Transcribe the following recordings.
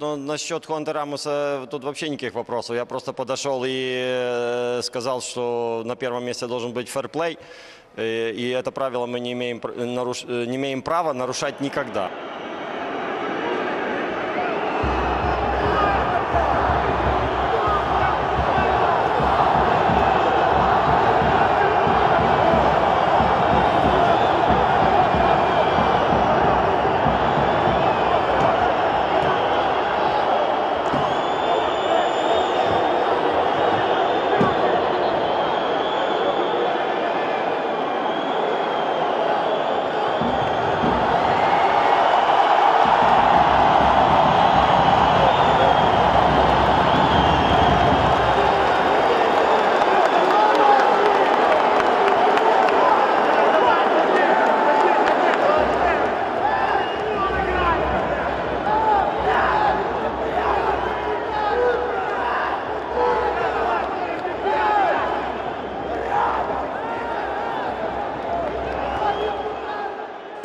Ну, насчет Хуанта Рамоса тут вообще никаких вопросов. Я просто подошел и э, сказал, что на первом месте должен быть фэрплей. Э, И это правило мы не имеем, э, не имеем права нарушать никогда.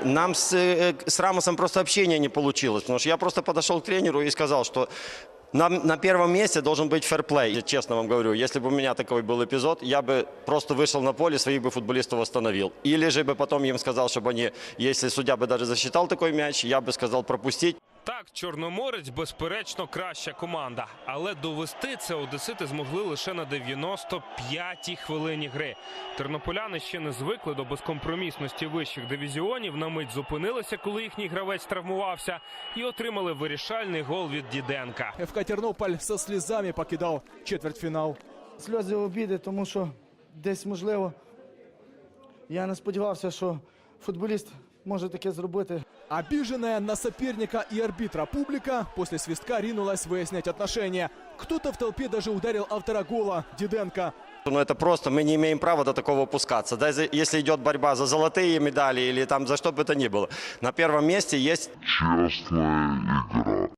Нам с, э, с Рамосом просто общения не получилось, потому что я просто подошел к тренеру и сказал, что нам на первом месте должен быть фэрплей. Честно вам говорю, если бы у меня такой был эпизод, я бы просто вышел на поле, своих бы футболистов остановил. Или же бы потом им сказал, чтобы они, если судья бы даже засчитал такой мяч, я бы сказал пропустить. Так, Чорноморець, безперечно, краща команда. Але довести це одесити змогли лише на 95-й хвилині гри. Тернополяни ще не звикли до безкомпромісності вищих дивізіонів. На мить зупинилися, коли їхній гравець травмувався, і отримали вирішальний гол від Діденка. ФК Тернополь со слезами покидал четвертьфинал. Сльози обіди, тому що десь можливо. Я не сподівався, що футболіст може таке зробити. Обиженная на соперника и арбитра публика после свистка ринулась выяснять отношения. Кто-то в толпе даже ударил автора гола Диденко. Ну это просто, мы не имеем права до такого опускаться. Даже если идет борьба за золотые медали или там за что бы то ни было. На первом месте есть честная игра.